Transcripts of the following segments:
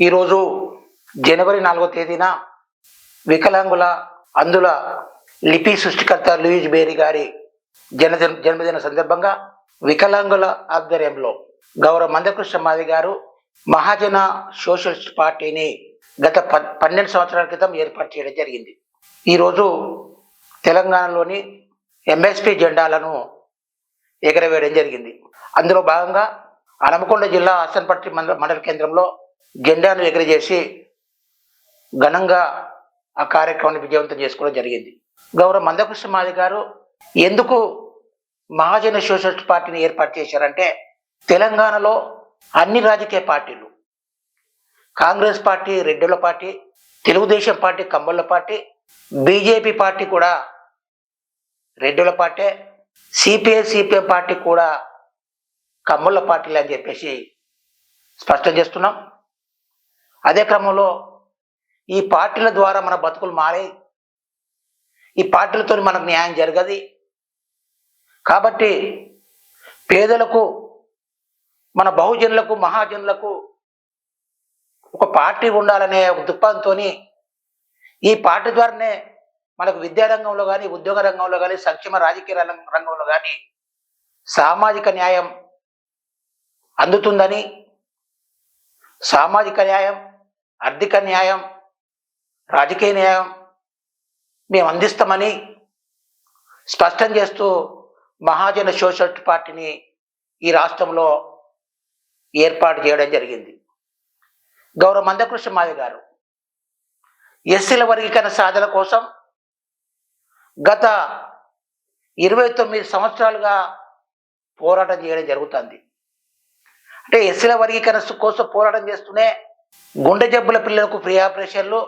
ఈరోజు జనవరి నాలుగో తేదీన వికలాంగుల అందుల లిపి సృష్టికర్త లూయిజ్ బేరీ గారి జన్మదిన జన్మదిన సందర్భంగా వికలాంగుల ఆధ్వర్యంలో గౌరవ మందకృష్ణ మాది గారు మహాజన సోషలిస్ట్ పార్టీని గత ప పన్నెండు సంవత్సరాల క్రితం ఏర్పాటు చేయడం జరిగింది. ఈరోజు తెలంగాణలోని ఎంఎస్పి జెండాలను ఎగరవేయడం జరిగింది. అందులో భాగంగా హనమకొండ జిల్లా ఆసనపట్టి మండల మండల కేంద్రంలో జెండాను ఎగరజేసి ఘనంగా ఆ కార్యక్రమాన్ని విజయవంతం చేసుకోవడం జరిగింది. గౌరవ మందకృష్ణ మాది గారు ఎందుకు మహాజన సోషలిస్ట్ పార్టీని ఏర్పాటు చేశారంటే తెలంగాణలో అన్ని రాజకీయ పార్టీలు కాంగ్రెస్ పార్టీ రెడ్డుల పార్టీ తెలుగుదేశం పార్టీ కమ్మళ్ళ పార్టీ బీజేపీ పార్టీ కూడా రెడ్డుల పార్టీ సిపిఐ సిపిఎం పార్టీ కూడా కమ్ముల పార్టీలు అని చెప్పేసి స్పష్టం చేస్తున్నాం. అదే క్రమంలో ఈ పార్టీల ద్వారా మన బతుకులు మారాయి ఈ పార్టీలతో మనకు న్యాయం జరగది. కాబట్టి పేదలకు మన బహుజనులకు మహాజనులకు ఒక పార్టీ ఉండాలనే ఒక దృక్పథంతో ఈ పార్టీ ద్వారానే మనకు విద్యారంగంలో కానీ ఉద్యోగ రంగంలో కానీ సంక్షేమ రాజకీయ రంగంలో కానీ సామాజిక న్యాయం అందుతుందని సామాజిక న్యాయం ఆర్థిక న్యాయం రాజకీయ న్యాయం మేము అందిస్తామని స్పష్టం చేస్తూ మహాజన సోషలిస్ట్ పార్టీని ఈ రాష్ట్రంలో ఏర్పాటు చేయడం జరిగింది. గౌరవ మందకృష్ణ మావి గారు ఎస్సీల వర్గీకరణ సాధన కోసం గత ఇరవై తొమ్మిది సంవత్సరాలుగా పోరాటం చేయడం జరుగుతుంది. అంటే ఎస్సీల వర్గీకరణ కోసం పోరాటం చేస్తూనే గుండె జబ్బుల పిల్లలకు ఫ్రీ ఆపరేషన్లు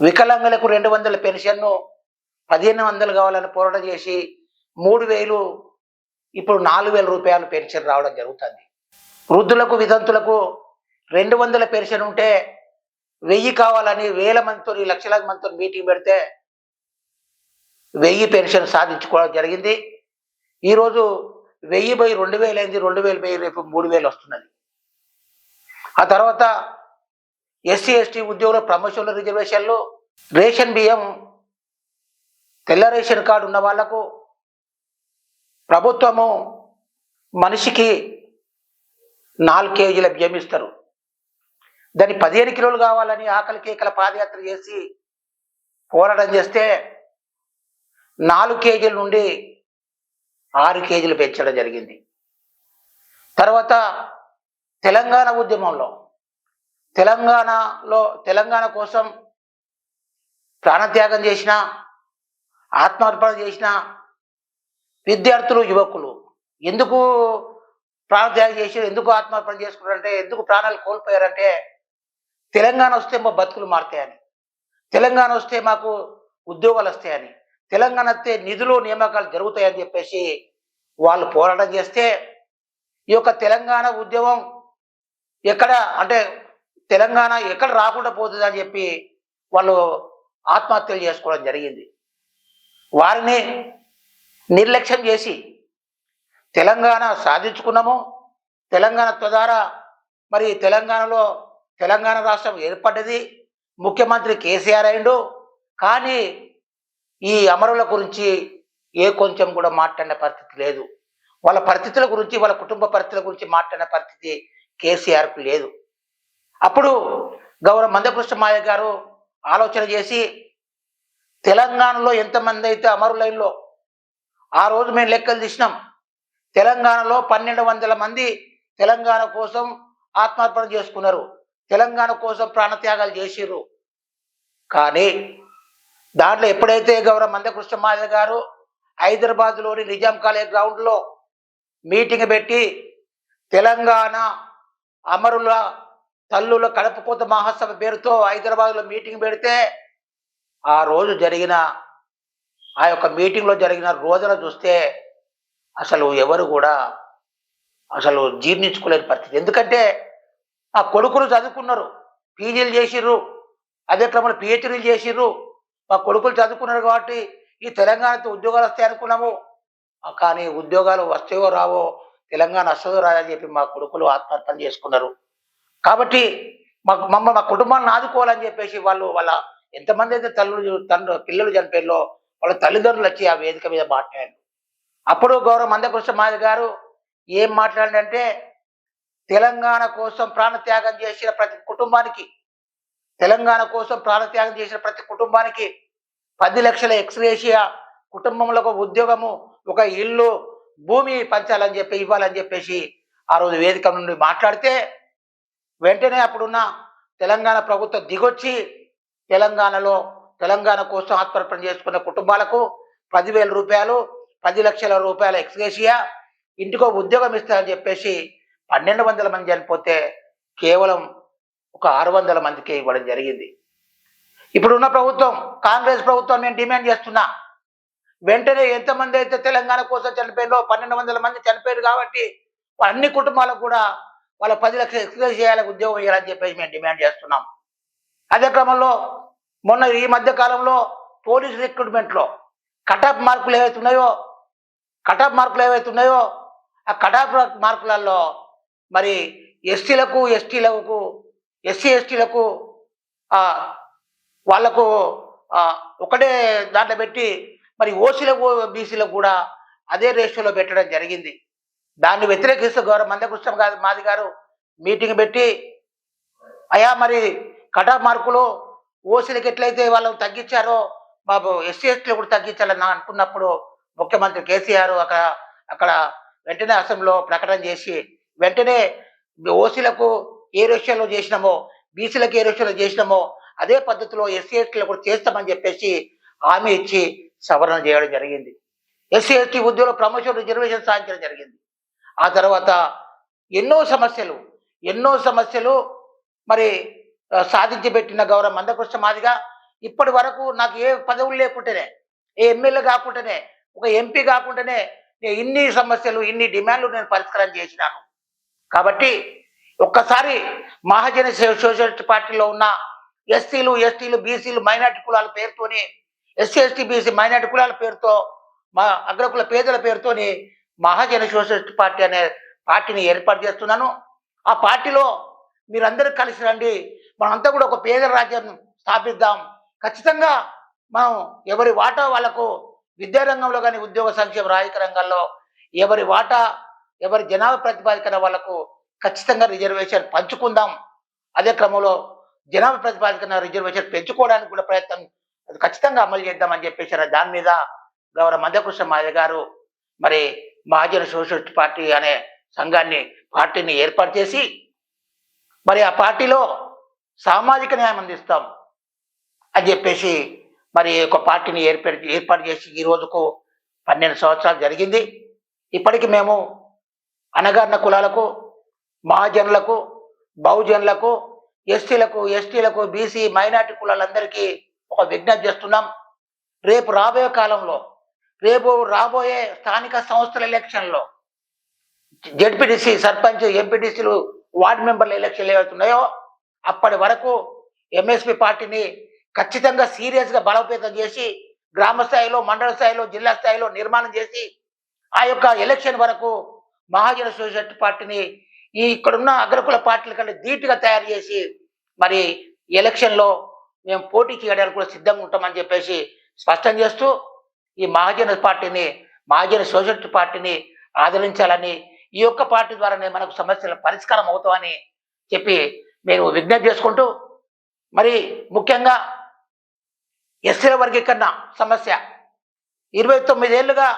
వికలాంగులకు రెండు వందల పెన్షన్ను పదిహేను వందలు కావాలని పోరాటం చేసి మూడు వేలు ఇప్పుడు నాలుగు వేల రూపాయలు పెన్షన్ రావడం జరుగుతుంది. వృద్ధులకు వితంతులకు రెండు వందల పెన్షన్ ఉంటే వెయ్యి కావాలని వేల మందితో లక్షల మందితో మీటింగ్ పెడితే వెయ్యి పెన్షన్ సాధించుకోవడం జరిగింది. ఈరోజు వెయ్యి బై రెండు వేలు అయింది రెండు వేలు బై రేపు మూడు వేలు వస్తున్నది. ఆ తర్వాత ఎస్సీ ఎస్టీ ఉద్యోగుల ప్రమోషన్ల రిజర్వేషన్లు రేషన్ బియ్యం తెల్ల రేషన్ కార్డు ఉన్న వాళ్ళకు ప్రభుత్వము మనిషికి నాలుగు కేజీల బియ్యం ఇస్తారు. దాన్ని పదిహేను కిలోలు కావాలని ఆకలి కేకల పాదయాత్ర చేసి పోరాటం చేస్తే నాలుగు కేజీల నుండి ఆరు కేజీలు పెంచడం జరిగింది. తర్వాత తెలంగాణ ఉద్యమంలో తెలంగాణలో తెలంగాణ కోసం ప్రాణత్యాగం చేసిన ఆత్మార్పణ చేసిన విద్యార్థులు యువకులు. ఎందుకు ప్రాణత్యాగం చేసి ఎందుకు ఆత్మార్పణ చేసుకున్నారంటే ఎందుకు ప్రాణాలు కోల్పోయారంటే తెలంగాణ వస్తే మా బతుకులు మారుతాయని. తెలంగాణ వస్తే మాకు ఉద్యోగాలు వస్తాయని. తెలంగాణ వస్తే నిధులు నియామకాలు జరుగుతాయని చెప్పేసి వాళ్ళు పోరాటం చేస్తే ఈ యొక్క తెలంగాణ ఉద్యమం ఎక్కడ అంటే తెలంగాణ ఎక్కడ రాకుండా పోతుంది అని చెప్పి వాళ్ళు ఆత్మహత్యలు చేసుకోవడం జరిగింది. వారిని నిర్లక్ష్యం చేసి తెలంగాణ సాధించుకున్నాము. తెలంగాణ ద్వారా మరి తెలంగాణలో తెలంగాణ రాష్ట్రం ఏర్పడ్డది. ముఖ్యమంత్రి కేసీఆర్ అయిండు. కానీ ఈ అమరుల గురించి ఏ కొంచెం కూడా మాట్లాడిన పరిస్థితి లేదు. వాళ్ళ పరిస్థితుల గురించి వాళ్ళ కుటుంబ పరిస్థితుల గురించి మాట్లాడిన పరిస్థితి కేసీఆర్కు లేదు. అప్పుడు గౌరవ మందకృష్ణ మాయ గారు ఆలోచన చేసి తెలంగాణలో ఎంతమంది అయితే అమరులైన్లో ఆ రోజు మేము లెక్కలు తీసినాం. తెలంగాణలో పన్నెండు వందల మంది తెలంగాణ కోసం ఆత్మార్పణ చేసుకున్నారు. తెలంగాణ కోసం ప్రాణత్యాగాలు చేసిర్రు. కానీ దాంట్లో ఎప్పుడైతే గౌరవ మందకృష్ణ మాయ గారు హైదరాబాద్లోని నిజాం కాలేజ్ గ్రౌండ్లో మీటింగ్ పెట్టి తెలంగాణ అమరుల తల్లుల కడపకోత మహాసభ పేరుతో హైదరాబాద్లో మీటింగ్ పెడితే ఆ రోజు జరిగిన ఆ యొక్క మీటింగ్లో జరిగిన రోజున చూస్తే అసలు ఎవరు కూడా అసలు జీర్ణించుకోలేని పరిస్థితి. ఎందుకంటే ఆ కొడుకులు చదువుకున్నారు పీజీలు చేసిర్రు అదే క్రమంలో పిహెచ్డీలు చేసిర్రు. మా కొడుకులు చదువుకున్నారు కాబట్టి ఈ తెలంగాణతో ఉద్యోగాలు వస్తాయి అనుకున్నాము. కానీ ఉద్యోగాలు వస్తాయో రావో తెలంగాణ వస్తుందో రాదని చెప్పి మా కొడుకులు ఆత్మహత్యలు చేసుకున్నారు. కాబట్టి మాకు మమ్మ మా కుటుంబాన్ని ఆదుకోవాలని చెప్పేసి వాళ్ళు వాళ్ళ ఎంతమంది అయితే తల్లులు తండ్రి పిల్లలు చనిపోయారో వాళ్ళ తల్లిదండ్రులు వచ్చి ఆ వేదిక మీద మాట్లాడారు. అప్పుడు గౌరవ మందకృష్ణ మాది గారు ఏం మాట్లాడంటే తెలంగాణ కోసం ప్రాణత్యాగం చేసిన ప్రతి కుటుంబానికి తెలంగాణ కోసం ప్రాణత్యాగం చేసిన ప్రతి కుటుంబానికి పది లక్షల ఎక్స్రేషియా కుటుంబంలో ఒక ఉద్యోగము ఒక ఇల్లు భూమి పంచాలని చెప్పి ఇవ్వాలని చెప్పేసి ఆ రోజు వేదిక నుండి మాట్లాడితే వెంటనే అప్పుడున్న తెలంగాణ ప్రభుత్వం దిగొచ్చి తెలంగాణలో తెలంగాణ కోసం ఆత్మర్పణ చేసుకున్న కుటుంబాలకు పదివేల రూపాయలు పది లక్షల రూపాయల ఎక్స్గ్రేషియా ఇంటికో ఉద్యోగం ఇస్తారని చెప్పేసి పన్నెండు వందల మంది చనిపోతే కేవలం ఒక ఆరు వందల మందికి ఇవ్వడం జరిగింది. ఇప్పుడున్న ప్రభుత్వం కాంగ్రెస్ ప్రభుత్వం నేను డిమాండ్ చేస్తున్నా వెంటనే ఎంతమంది అయితే తెలంగాణ కోసం చనిపోయిందో పన్నెండు వందల మంది చనిపోయారు కాబట్టి అన్ని కుటుంబాలకు కూడా వాళ్ళ పది లక్షలు ఎక్స్క్యూజ్ చేయాలని ఉద్యోగం ఇవ్వాలని చెప్పేసి మేము డిమాండ్ చేస్తున్నాం. అదే క్రమంలో మొన్న ఈ మధ్య కాలంలో పోలీస్ రిక్రూట్మెంట్లో కటాఫ్ మార్కులు ఏవైతే ఉన్నాయో కటాఫ్ మార్కులు ఏవైతే ఉన్నాయో ఆ కటాఫ్ మార్కులలో మరి ఎస్టీలకు ఎస్టీలకు ఎస్సీ ఎస్టీలకు వాళ్ళకు ఒకటే దాంట్లో పెట్టి మరి ఓసీలకు బీసీలకు కూడా అదే రేషియోలో పెట్టడం జరిగింది. దాన్ని వ్యతిరేకిస్తూ గౌరవ మందకృష్ణ మాది గారు మీటింగ్ పెట్టి అయా మరి కటా మార్కులు ఓసీలకు ఎట్లయితే వాళ్ళు తగ్గించారో బాబు ఎస్సీ ఎస్టీలు కూడా తగ్గించాలని అనుకున్నప్పుడు ముఖ్యమంత్రి కేసీఆర్ అక్కడ అక్కడ వెంటనే అసెంబ్లీలో ప్రకటన చేసి వెంటనే ఓసీలకు ఏ రేషియోలో చేసినామో బీసీలకు ఏ రేషియోలో చేసినామో అదే పద్ధతిలో ఎస్సీ ఎస్టీలు కూడా చేస్తామని చెప్పేసి హామీ ఇచ్చి సవరణ చేయడం జరిగింది. ఎస్సీ ఎస్టీ ఉద్యోగుల ప్రమోషన్ రిజర్వేషన్ సాధించడం జరిగింది. ఆ తర్వాత ఎన్నో సమస్యలు ఎన్నో సమస్యలు మరి సాధించి పెట్టిన గౌరవ మందకృష్ణ మాదిగా ఇప్పటి వరకు నాకు ఏ పదవులు లేకుంటేనే ఏ ఎమ్మెల్యే కాకుండానే ఒక ఎంపీ కాకుండానే నేను ఇన్ని సమస్యలు ఇన్ని డిమాండ్లు నేను పరిష్కారం చేసినాను. కాబట్టి ఒక్కసారి మహాజన సోషలిస్ట్ పార్టీలో ఉన్న ఎస్సీలు ఎస్టీలు బీసీలు మైనార్టీ కులాల పేరుతోని ఎస్సీ ఎస్టీ బీసీ మైనార్టీ కులాల పేరుతో మా అగ్రకుల పేదల పేరుతోని మహాజన సోషలిస్ట్ పార్టీ అనే పార్టీని ఏర్పాటు చేస్తున్నాను. ఆ పార్టీలో మీరందరూ కలిసి రండి. మనంతా కూడా ఒక పేద రాజ్యం స్థాపిద్దాం. ఖచ్చితంగా మనం ఎవరి వాటా వాళ్ళకు విద్యారంగంలో కానీ ఉద్యోగ సంక్షేమ రాజకీయ రంగాల్లో ఎవరి వాటా ఎవరి జనాభా ప్రతిపాదికన వాళ్ళకు ఖచ్చితంగా రిజర్వేషన్ పంచుకుందాం. అదే క్రమంలో జనాభా ప్రతిపాదికన రిజర్వేషన్ పెంచుకోవడానికి కూడా ప్రయత్నం ఖచ్చితంగా అమలు చేద్దామని చెప్పేసారు దాని మీద గౌరవ మందకృష్ణ మాయ గారు. మరి మహాజన సోషలిస్ట్ పార్టీ అనే సంఘాన్ని పార్టీని ఏర్పాటు చేసి మరి ఆ పార్టీలో సామాజిక న్యాయం అందిస్తాం అని చెప్పేసి మరి ఒక పార్టీని ఏర్పాటు ఏర్పాటు చేసి ఈ రోజుకు పన్నెండు సంవత్సరాలు జరిగింది. ఇప్పటికి మేము అనగారిన కులాలకు మహాజనులకు బహుజనులకు ఎస్టీలకు ఎస్టీలకు బీసీ మైనార్టీ కులాలందరికీ ఒక విజ్ఞప్తి చేస్తున్నాం. రేపు రాబోయే కాలంలో రేపు రాబోయే స్థానిక సంస్థల ఎలక్షన్లో జడ్పీటీసీ సర్పంచ్ ఎంపీటీసీలు వార్డు మెంబర్ల ఎలక్షన్లు ఏవైతున్నాయో అప్పటి వరకు ఎంఎస్పి పార్టీని ఖచ్చితంగా సీరియస్గా బలోపేతం చేసి గ్రామ స్థాయిలో మండల స్థాయిలో జిల్లా స్థాయిలో నిర్మాణం చేసి ఆ యొక్క ఎలక్షన్ వరకు మహాజన సోషలిస్ట్ పార్టీని ఈ ఇక్కడున్న అగ్రకుల పార్టీల కంటే ధీటుగా తయారు చేసి మరి ఎలక్షన్లో మేము పోటీ చేయడానికి కూడా సిద్ధంగా ఉంటామని చెప్పేసి స్పష్టం చేస్తూ ఈ మహాజన పార్టీని మహాజన సోషలిస్ట్ పార్టీని ఆదరించాలని ఈ యొక్క పార్టీ ద్వారానే మనకు సమస్యల పరిష్కారం అవుతామని చెప్పి మేము విజ్ఞప్తి చేసుకుంటూ మరి ముఖ్యంగా ఎస్సీల వర్గీకరణ సమస్య. ఇరవై తొమ్మిదేళ్ళుగా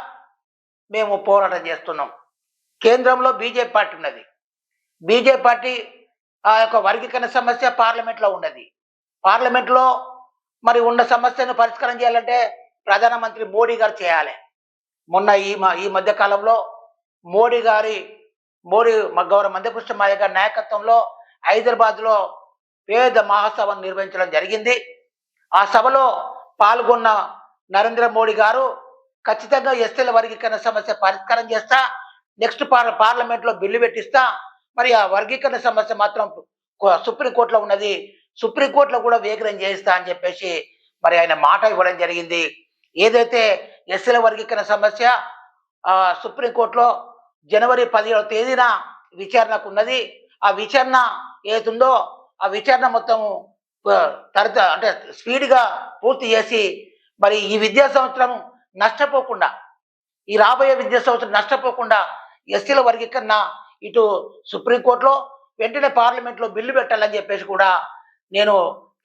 మేము పోరాటం చేస్తున్నాం. కేంద్రంలో బీజేపీ పార్టీ ఉన్నది. బీజేపీ పార్టీ ఆ యొక్క వర్గీకరణ సమస్య పార్లమెంట్లో ఉన్నది. పార్లమెంట్లో మరి ఉన్న సమస్యను పరిష్కారం చేయాలంటే ప్రధానమంత్రి మోడీ గారు చేయాలి. మొన్న ఈ ఈ మధ్య కాలంలో మోడీ గారి మోడీ గౌరవ మందకృష్ణ మాయ గారి నాయకత్వంలో హైదరాబాద్లో పేద మహాసభను నిర్వహించడం జరిగింది. ఆ సభలో పాల్గొన్న నరేంద్ర మోడీ గారు ఖచ్చితంగా ఎస్టీల వర్గీకరణ సమస్య పరిష్కారం చేస్తా నెక్స్ట్ పార్ పార్లమెంట్లో బిల్లు పెట్టిస్తా మరి ఆ వర్గీకరణ సమస్య మాత్రం సుప్రీంకోర్టులో ఉన్నది సుప్రీంకోర్టులో కూడా వేగరం చేయిస్తా అని చెప్పేసి మరి ఆయన మాట ఇవ్వడం జరిగింది. ఏదైతే ఎస్సీల వర్గీకరణ సమస్య సుప్రీంకోర్టులో జనవరి పదిహేడవ తేదీన విచారణకు ఉన్నది. ఆ విచారణ ఏతుందో ఆ విచారణ మొత్తము తరత అంటే స్పీడ్గా పూర్తి చేసి మరి ఈ విద్యా సంవత్సరం నష్టపోకుండా ఈ రాబోయే విద్యా సంవత్సరం నష్టపోకుండా ఎస్సీల వర్గీకరణ ఇటు సుప్రీంకోర్టులో వెంటనే పార్లమెంట్లో బిల్లు పెట్టాలని చెప్పేసి కూడా నేను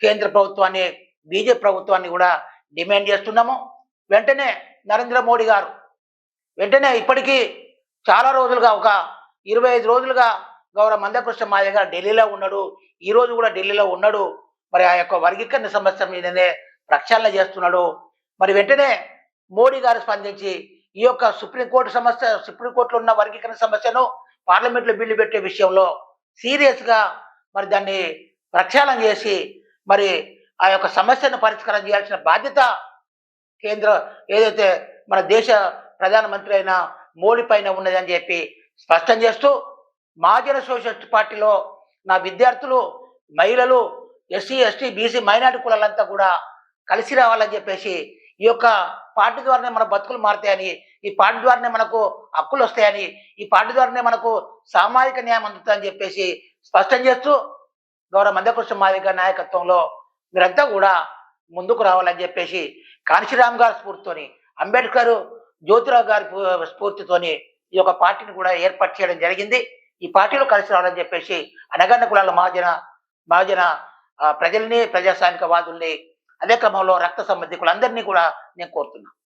కేంద్ర ప్రభుత్వాన్ని బీజేపీ ప్రభుత్వాన్ని కూడా డిమాండ్ చేస్తున్నాము. వెంటనే నరేంద్ర మోడీ గారు వెంటనే ఇప్పటికీ చాలా రోజులుగా ఒక ఇరవై ఐదు రోజులుగా గౌరవ మందకృష్ణ మాయ గారు ఢిల్లీలో ఉన్నాడు. ఈ రోజు కూడా ఢిల్లీలో ఉన్నాడు. మరి ఆ యొక్క వర్గీకరణ సమస్య మీదనే ప్రక్షాళన చేస్తున్నాడు. మరి వెంటనే మోడీ గారు స్పందించి ఈ యొక్క సుప్రీంకోర్టు సమస్య సుప్రీంకోర్టులో ఉన్న వర్గీకరణ సమస్యను పార్లమెంట్లో బిల్లు పెట్టే విషయంలో సీరియస్గా మరి దాన్ని ప్రక్షాళన చేసి మరి ఆ యొక్క సమస్యను పరిష్కారం చేయాల్సిన బాధ్యత కేంద్ర ఏదైతే మన దేశ ప్రధానమంత్రి అయిన మోడీ పైన ఉన్నదని చెప్పి స్పష్టం చేస్తూ మహాజన సోషలిస్ట్ పార్టీలో నా విద్యార్థులు మహిళలు ఎస్సీ ఎస్టీ బీసీ మైనార్టీ కులాలంతా కూడా కలిసి రావాలని చెప్పేసి ఈ యొక్క పార్టీ ద్వారానే మన బతుకులు మారుతాయని ఈ పార్టీ ద్వారానే మనకు హక్కులు వస్తాయని ఈ పార్టీ ద్వారానే మనకు సామాజిక న్యాయం అందుతుందని చెప్పేసి స్పష్టం చేస్తూ గౌరవ మందకృష్ణ మాదిక నాయకత్వంలో మీరంతా కూడా ముందుకు రావాలని చెప్పేసి కాంశీరామ్ గారి స్ఫూర్తితోని అంబేద్కర్ జ్యోతిరావు గారి స్ఫూర్తితోని ఈ యొక్క పార్టీని కూడా ఏర్పాటు చేయడం జరిగింది. ఈ పార్టీలో కలిసి రావాలని చెప్పేసి అనగన్న కులాల మహాజన మహాజన ప్రజల్ని ప్రజాస్వామిక వాదుల్ని అదే క్రమంలో రక్త సంబంధికులందరినీ కూడా నేను కోరుతున్నాను.